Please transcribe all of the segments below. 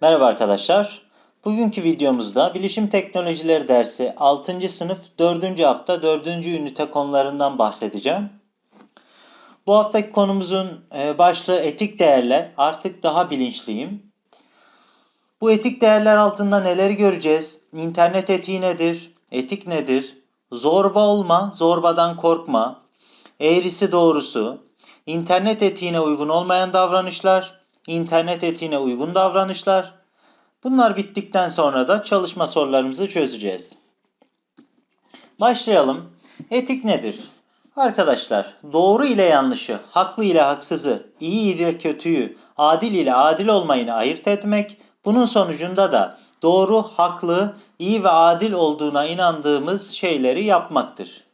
Merhaba arkadaşlar. Bugünkü videomuzda Bilişim Teknolojileri dersi 6. sınıf 4. hafta 4. ünite konularından bahsedeceğim. Bu haftaki konumuzun e, başlığı etik değerler. Artık daha bilinçliyim. Bu etik değerler altında neleri göreceğiz? İnternet etiği nedir? Etik nedir? Zorba olma, zorbadan korkma. Eğrisi doğrusu. İnternet etiğine uygun olmayan davranışlar, internet etiğine uygun davranışlar. Bunlar bittikten sonra da çalışma sorularımızı çözeceğiz. Başlayalım. Etik nedir? Arkadaşlar, doğru ile yanlışı, haklı ile haksızı, iyi ile kötüyü, adil ile adil olmayını ayırt etmek, bunun sonucunda da doğru, haklı, iyi ve adil olduğuna inandığımız şeyleri yapmaktır.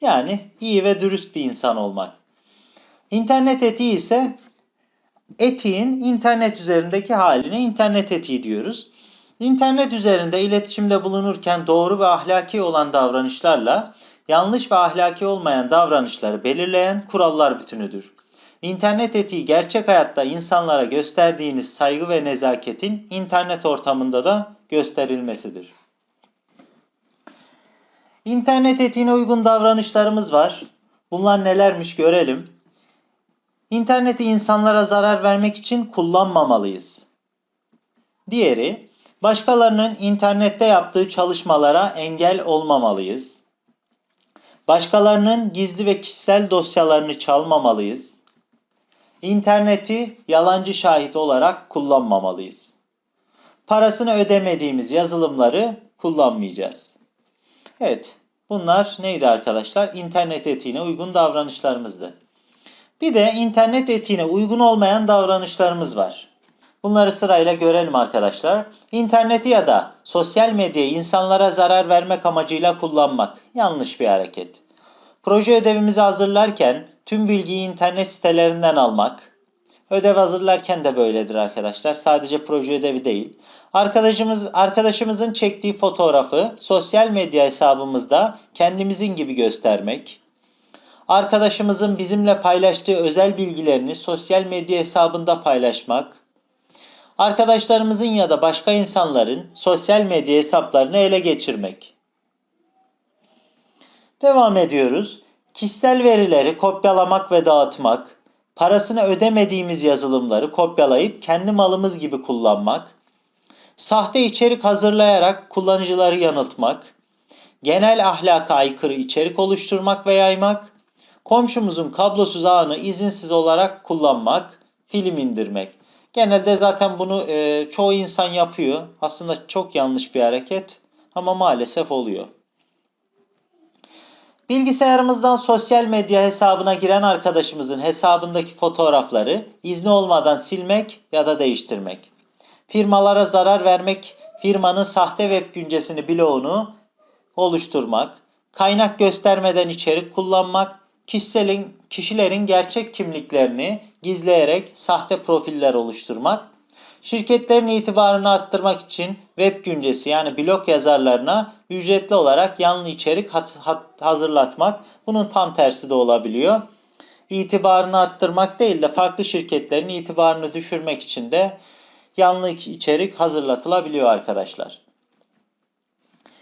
Yani iyi ve dürüst bir insan olmak. İnternet etiği ise etiğin internet üzerindeki haline internet etiği diyoruz. İnternet üzerinde iletişimde bulunurken doğru ve ahlaki olan davranışlarla yanlış ve ahlaki olmayan davranışları belirleyen kurallar bütünüdür. İnternet etiği gerçek hayatta insanlara gösterdiğiniz saygı ve nezaketin internet ortamında da gösterilmesidir. İnternet etiğine uygun davranışlarımız var. Bunlar nelermiş görelim. İnterneti insanlara zarar vermek için kullanmamalıyız. Diğeri, başkalarının internette yaptığı çalışmalara engel olmamalıyız. Başkalarının gizli ve kişisel dosyalarını çalmamalıyız. İnterneti yalancı şahit olarak kullanmamalıyız. Parasını ödemediğimiz yazılımları kullanmayacağız. Evet, bunlar neydi arkadaşlar? İnternet etiğine uygun davranışlarımızdı. Bir de internet etiğine uygun olmayan davranışlarımız var. Bunları sırayla görelim arkadaşlar. İnterneti ya da sosyal medyayı insanlara zarar vermek amacıyla kullanmak yanlış bir hareket. Proje ödevimizi hazırlarken tüm bilgiyi internet sitelerinden almak. Ödev hazırlarken de böyledir arkadaşlar. Sadece proje ödevi değil. Arkadaşımız arkadaşımızın çektiği fotoğrafı sosyal medya hesabımızda kendimizin gibi göstermek arkadaşımızın bizimle paylaştığı özel bilgilerini sosyal medya hesabında paylaşmak, arkadaşlarımızın ya da başka insanların sosyal medya hesaplarını ele geçirmek. Devam ediyoruz. Kişisel verileri kopyalamak ve dağıtmak, parasını ödemediğimiz yazılımları kopyalayıp kendi malımız gibi kullanmak, sahte içerik hazırlayarak kullanıcıları yanıltmak, genel ahlaka aykırı içerik oluşturmak ve yaymak, Komşumuzun kablosuz ağını izinsiz olarak kullanmak, film indirmek. Genelde zaten bunu e, çoğu insan yapıyor. Aslında çok yanlış bir hareket ama maalesef oluyor. Bilgisayarımızdan sosyal medya hesabına giren arkadaşımızın hesabındaki fotoğrafları izni olmadan silmek ya da değiştirmek. Firmalara zarar vermek, firmanın sahte web güncesini bloğunu oluşturmak, kaynak göstermeden içerik kullanmak, kişiselin, kişilerin gerçek kimliklerini gizleyerek sahte profiller oluşturmak, şirketlerin itibarını arttırmak için web güncesi yani blog yazarlarına ücretli olarak yanlı içerik hazırlatmak bunun tam tersi de olabiliyor. İtibarını arttırmak değil de farklı şirketlerin itibarını düşürmek için de yanlı içerik hazırlatılabiliyor arkadaşlar.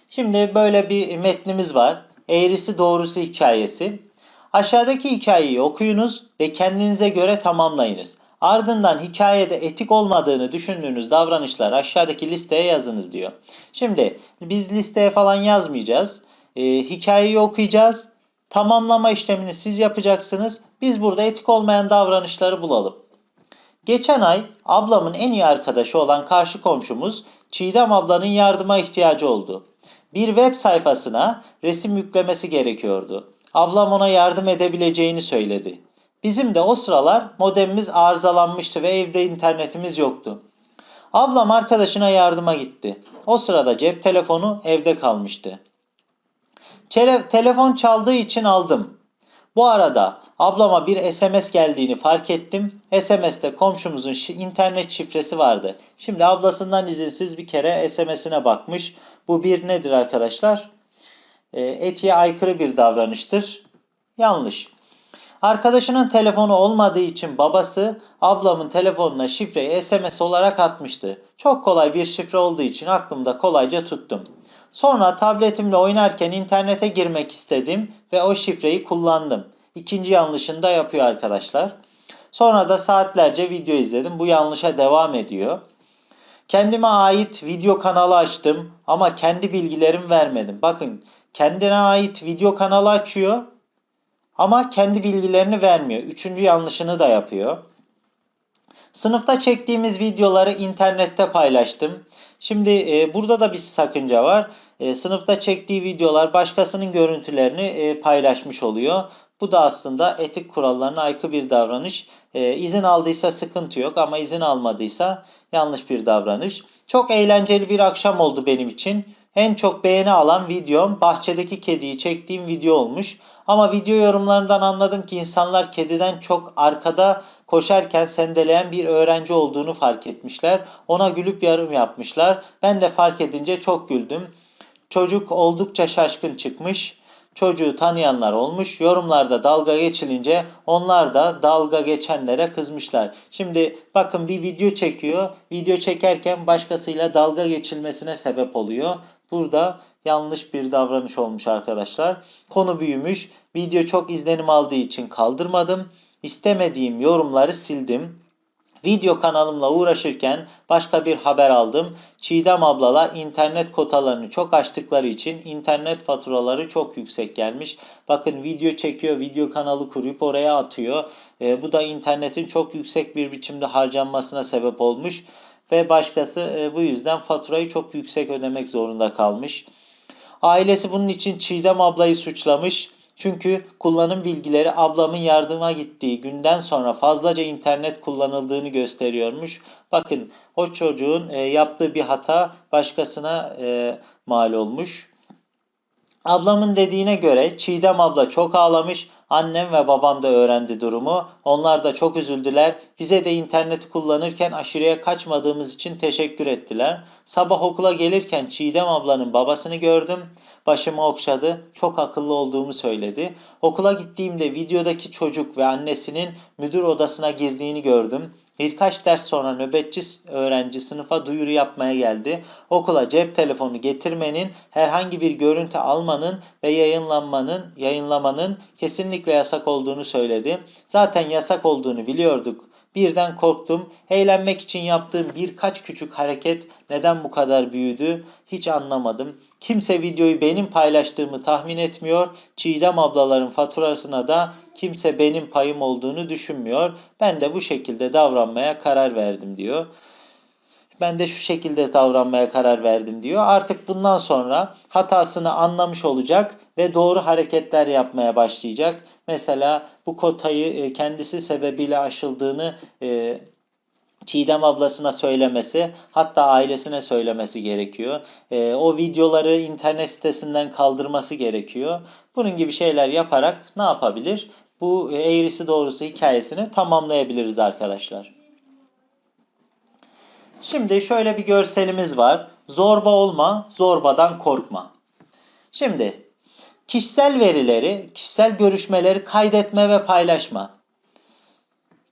Şimdi böyle bir metnimiz var. Eğrisi doğrusu hikayesi. Aşağıdaki hikayeyi okuyunuz ve kendinize göre tamamlayınız. Ardından hikayede etik olmadığını düşündüğünüz davranışlar aşağıdaki listeye yazınız diyor. Şimdi biz listeye falan yazmayacağız. Ee, hikayeyi okuyacağız. Tamamlama işlemini siz yapacaksınız. Biz burada etik olmayan davranışları bulalım. Geçen ay ablamın en iyi arkadaşı olan karşı komşumuz Çiğdem ablanın yardıma ihtiyacı oldu. Bir web sayfasına resim yüklemesi gerekiyordu. Ablam ona yardım edebileceğini söyledi. Bizim de o sıralar modemimiz arızalanmıştı ve evde internetimiz yoktu. Ablam arkadaşına yardıma gitti. O sırada cep telefonu evde kalmıştı. Tele telefon çaldığı için aldım. Bu arada ablama bir SMS geldiğini fark ettim. SMS'te komşumuzun internet şifresi vardı. Şimdi ablasından izinsiz bir kere SMS'ine bakmış. Bu bir nedir arkadaşlar? E, etiğe aykırı bir davranıştır. Yanlış. Arkadaşının telefonu olmadığı için babası ablamın telefonuna şifreyi SMS olarak atmıştı. Çok kolay bir şifre olduğu için aklımda kolayca tuttum. Sonra tabletimle oynarken internete girmek istedim ve o şifreyi kullandım. İkinci yanlışını da yapıyor arkadaşlar. Sonra da saatlerce video izledim. Bu yanlışa devam ediyor. Kendime ait video kanalı açtım ama kendi bilgilerimi vermedim. Bakın kendine ait video kanalı açıyor ama kendi bilgilerini vermiyor. Üçüncü yanlışını da yapıyor. Sınıfta çektiğimiz videoları internette paylaştım. Şimdi e, burada da bir sakınca var. E, sınıfta çektiği videolar başkasının görüntülerini e, paylaşmış oluyor. Bu da aslında etik kurallarına aykırı bir davranış. E, izin aldıysa sıkıntı yok ama izin almadıysa yanlış bir davranış. Çok eğlenceli bir akşam oldu benim için. En çok beğeni alan videom bahçedeki kediyi çektiğim video olmuş. Ama video yorumlarından anladım ki insanlar kediden çok arkada koşarken sendeleyen bir öğrenci olduğunu fark etmişler. Ona gülüp yorum yapmışlar. Ben de fark edince çok güldüm. Çocuk oldukça şaşkın çıkmış. Çocuğu tanıyanlar olmuş. Yorumlarda dalga geçilince onlar da dalga geçenlere kızmışlar. Şimdi bakın bir video çekiyor. Video çekerken başkasıyla dalga geçilmesine sebep oluyor. Burada yanlış bir davranış olmuş arkadaşlar. Konu büyümüş. Video çok izlenim aldığı için kaldırmadım. İstemediğim yorumları sildim. Video kanalımla uğraşırken başka bir haber aldım. Çiğdem ablalar internet kotalarını çok açtıkları için internet faturaları çok yüksek gelmiş. Bakın video çekiyor, video kanalı kurup oraya atıyor. E, bu da internetin çok yüksek bir biçimde harcanmasına sebep olmuş. Ve başkası e, bu yüzden faturayı çok yüksek ödemek zorunda kalmış. Ailesi bunun için Çiğdem ablayı suçlamış. Çünkü kullanım bilgileri ablamın yardıma gittiği günden sonra fazlaca internet kullanıldığını gösteriyormuş. Bakın o çocuğun e, yaptığı bir hata başkasına e, mal olmuş. Ablamın dediğine göre Çiğdem abla çok ağlamış. Annem ve babam da öğrendi durumu. Onlar da çok üzüldüler. Bize de interneti kullanırken aşırıya kaçmadığımız için teşekkür ettiler. Sabah okula gelirken Çiğdem ablanın babasını gördüm. Başımı okşadı. Çok akıllı olduğumu söyledi. Okula gittiğimde videodaki çocuk ve annesinin müdür odasına girdiğini gördüm. Birkaç ders sonra nöbetçi öğrenci sınıfa duyuru yapmaya geldi. Okula cep telefonu getirmenin, herhangi bir görüntü almanın ve yayınlanmanın, yayınlamanın kesinlikle yasak olduğunu söyledi. Zaten yasak olduğunu biliyorduk. Birden korktum. Eğlenmek için yaptığım birkaç küçük hareket neden bu kadar büyüdü hiç anlamadım. Kimse videoyu benim paylaştığımı tahmin etmiyor. Çiğdem ablaların faturasına da kimse benim payım olduğunu düşünmüyor. Ben de bu şekilde davranmaya karar verdim diyor. Ben de şu şekilde davranmaya karar verdim diyor. Artık bundan sonra hatasını anlamış olacak ve doğru hareketler yapmaya başlayacak. Mesela bu kotayı e, kendisi sebebiyle aşıldığını e, Çiğdem ablasına söylemesi hatta ailesine söylemesi gerekiyor. E, o videoları internet sitesinden kaldırması gerekiyor. Bunun gibi şeyler yaparak ne yapabilir? Bu eğrisi doğrusu hikayesini tamamlayabiliriz arkadaşlar. Şimdi şöyle bir görselimiz var. Zorba olma, zorbadan korkma. Şimdi kişisel verileri, kişisel görüşmeleri kaydetme ve paylaşma.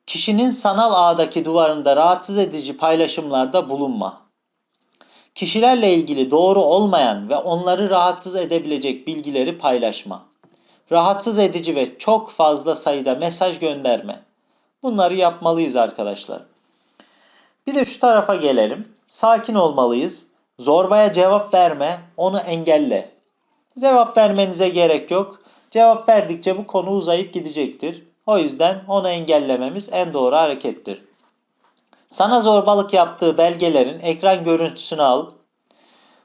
Kişinin sanal ağdaki duvarında rahatsız edici paylaşımlarda bulunma. Kişilerle ilgili doğru olmayan ve onları rahatsız edebilecek bilgileri paylaşma. Rahatsız edici ve çok fazla sayıda mesaj gönderme. Bunları yapmalıyız arkadaşlar. Bir de şu tarafa gelelim. Sakin olmalıyız. Zorbaya cevap verme, onu engelle. Cevap vermenize gerek yok. Cevap verdikçe bu konu uzayıp gidecektir. O yüzden onu engellememiz en doğru harekettir. Sana zorbalık yaptığı belgelerin ekran görüntüsünü al.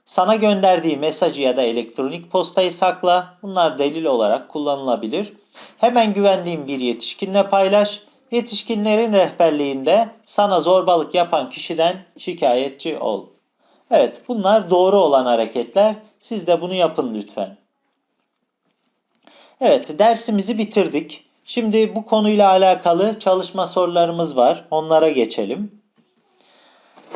Sana gönderdiği mesajı ya da elektronik postayı sakla. Bunlar delil olarak kullanılabilir. Hemen güvendiğin bir yetişkinle paylaş. Yetişkinlerin rehberliğinde sana zorbalık yapan kişiden şikayetçi ol. Evet bunlar doğru olan hareketler. Siz de bunu yapın lütfen. Evet dersimizi bitirdik. Şimdi bu konuyla alakalı çalışma sorularımız var. Onlara geçelim.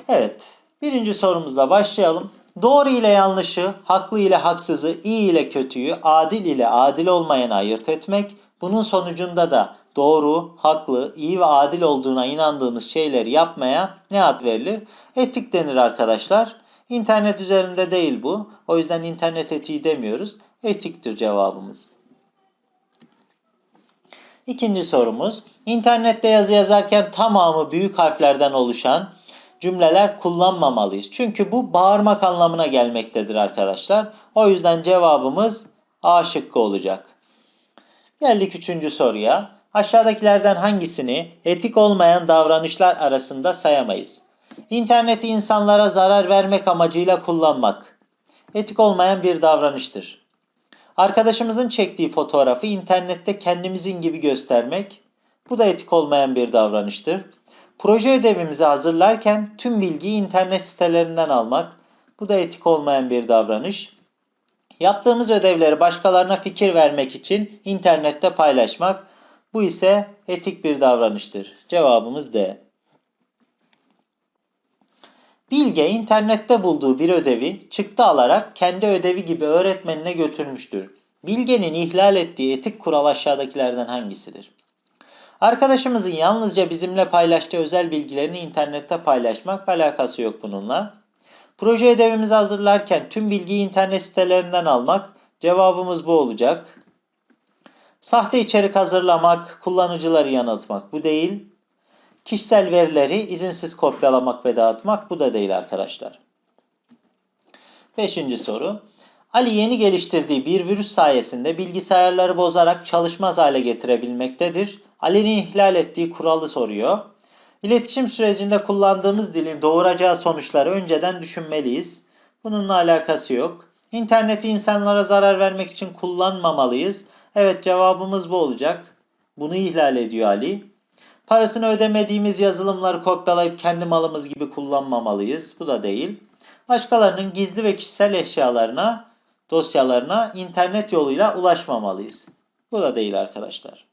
Evet. Birinci sorumuzla başlayalım. Doğru ile yanlışı, haklı ile haksızı, iyi ile kötüyü, adil ile adil olmayanı ayırt etmek, Bunun sonucunda da doğru, haklı, iyi ve adil olduğuna inandığımız şeyleri yapmaya ne ad verilir? Etik denir arkadaşlar. İnternet üzerinde değil bu. O yüzden internet etiği demiyoruz. Etiktir cevabımız. İkinci sorumuz. İnternette yazı yazarken tamamı büyük harflerden oluşan cümleler kullanmamalıyız. Çünkü bu bağırmak anlamına gelmektedir arkadaşlar. O yüzden cevabımız A şıkkı olacak. Geldik üçüncü soruya. Aşağıdakilerden hangisini etik olmayan davranışlar arasında sayamayız? İnterneti insanlara zarar vermek amacıyla kullanmak. Etik olmayan bir davranıştır. Arkadaşımızın çektiği fotoğrafı internette kendimizin gibi göstermek. Bu da etik olmayan bir davranıştır. Proje ödevimizi hazırlarken tüm bilgiyi internet sitelerinden almak. Bu da etik olmayan bir davranış. Yaptığımız ödevleri başkalarına fikir vermek için internette paylaşmak. Bu ise etik bir davranıştır. Cevabımız D. Bilge internette bulduğu bir ödevi çıktı alarak kendi ödevi gibi öğretmenine götürmüştür. Bilge'nin ihlal ettiği etik kural aşağıdakilerden hangisidir? Arkadaşımızın yalnızca bizimle paylaştığı özel bilgilerini internette paylaşmak alakası yok bununla. Proje ödevimizi hazırlarken tüm bilgiyi internet sitelerinden almak cevabımız bu olacak. Sahte içerik hazırlamak, kullanıcıları yanıltmak bu değil. Kişisel verileri izinsiz kopyalamak ve dağıtmak bu da değil arkadaşlar. Beşinci soru. Ali yeni geliştirdiği bir virüs sayesinde bilgisayarları bozarak çalışmaz hale getirebilmektedir. Ali'nin ihlal ettiği kuralı soruyor. İletişim sürecinde kullandığımız dilin doğuracağı sonuçları önceden düşünmeliyiz. Bununla alakası yok. İnterneti insanlara zarar vermek için kullanmamalıyız. Evet cevabımız bu olacak. Bunu ihlal ediyor Ali. Parasını ödemediğimiz yazılımları kopyalayıp kendi malımız gibi kullanmamalıyız. Bu da değil. Başkalarının gizli ve kişisel eşyalarına, dosyalarına internet yoluyla ulaşmamalıyız. Bu da değil arkadaşlar.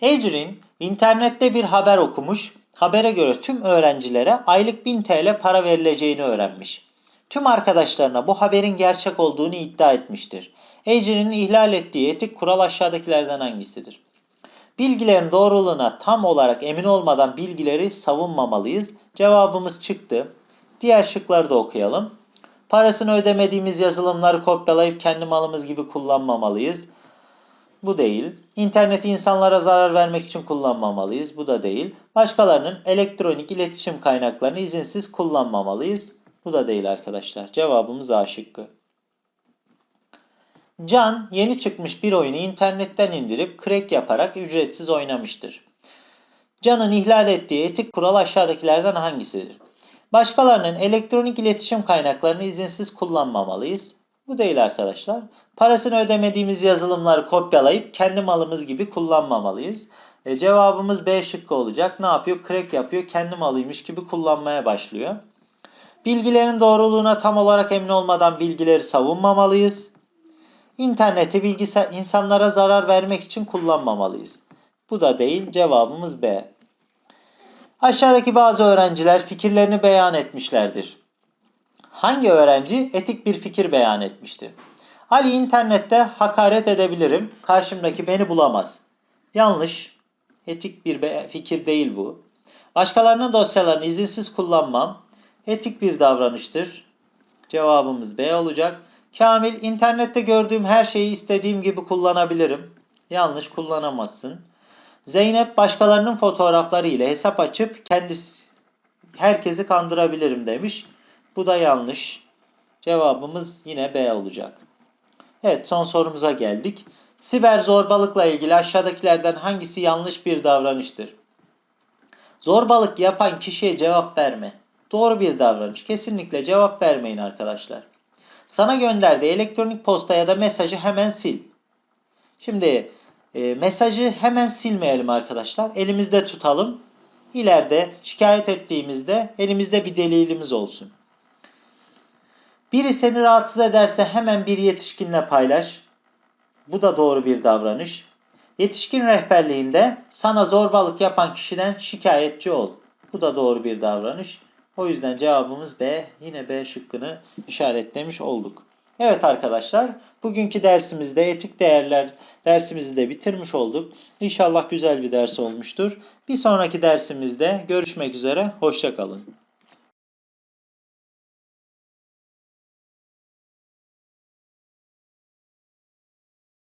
Ecrin internette bir haber okumuş. Habere göre tüm öğrencilere aylık 1000 TL para verileceğini öğrenmiş. Tüm arkadaşlarına bu haberin gerçek olduğunu iddia etmiştir. Ecrin'in ihlal ettiği etik kural aşağıdakilerden hangisidir? Bilgilerin doğruluğuna tam olarak emin olmadan bilgileri savunmamalıyız. Cevabımız çıktı. Diğer şıkları da okuyalım. Parasını ödemediğimiz yazılımları kopyalayıp kendi malımız gibi kullanmamalıyız. Bu değil. İnterneti insanlara zarar vermek için kullanmamalıyız. Bu da değil. Başkalarının elektronik iletişim kaynaklarını izinsiz kullanmamalıyız. Bu da değil arkadaşlar. Cevabımız A şıkkı. Can yeni çıkmış bir oyunu internetten indirip crack yaparak ücretsiz oynamıştır. Can'ın ihlal ettiği etik kural aşağıdakilerden hangisidir? Başkalarının elektronik iletişim kaynaklarını izinsiz kullanmamalıyız. Bu değil arkadaşlar. Parasını ödemediğimiz yazılımları kopyalayıp kendi malımız gibi kullanmamalıyız. E, cevabımız B şıkkı olacak. Ne yapıyor? Crack yapıyor. Kendi malıymış gibi kullanmaya başlıyor. Bilgilerin doğruluğuna tam olarak emin olmadan bilgileri savunmamalıyız. İnterneti bilgisayar insanlara zarar vermek için kullanmamalıyız. Bu da değil. Cevabımız B. Aşağıdaki bazı öğrenciler fikirlerini beyan etmişlerdir. Hangi öğrenci etik bir fikir beyan etmiştir? Ali internette hakaret edebilirim. Karşımdaki beni bulamaz. Yanlış. Etik bir fikir değil bu. Başkalarının dosyalarını izinsiz kullanmam. Etik bir davranıştır. Cevabımız B olacak. Kamil, internette gördüğüm her şeyi istediğim gibi kullanabilirim. Yanlış kullanamazsın. Zeynep, başkalarının fotoğrafları ile hesap açıp kendisi herkesi kandırabilirim demiş. Bu da yanlış. Cevabımız yine B olacak. Evet son sorumuza geldik. Siber zorbalıkla ilgili aşağıdakilerden hangisi yanlış bir davranıştır? Zorbalık yapan kişiye cevap verme. Doğru bir davranış. Kesinlikle cevap vermeyin arkadaşlar. Sana gönderdiği elektronik posta ya da mesajı hemen sil. Şimdi e, mesajı hemen silmeyelim arkadaşlar. Elimizde tutalım. İleride şikayet ettiğimizde elimizde bir delilimiz olsun. Biri seni rahatsız ederse hemen bir yetişkinle paylaş. Bu da doğru bir davranış. Yetişkin rehberliğinde sana zorbalık yapan kişiden şikayetçi ol. Bu da doğru bir davranış. O yüzden cevabımız B. Yine B şıkkını işaretlemiş olduk. Evet arkadaşlar, bugünkü dersimizde etik değerler dersimizi de bitirmiş olduk. İnşallah güzel bir ders olmuştur. Bir sonraki dersimizde görüşmek üzere, hoşçakalın.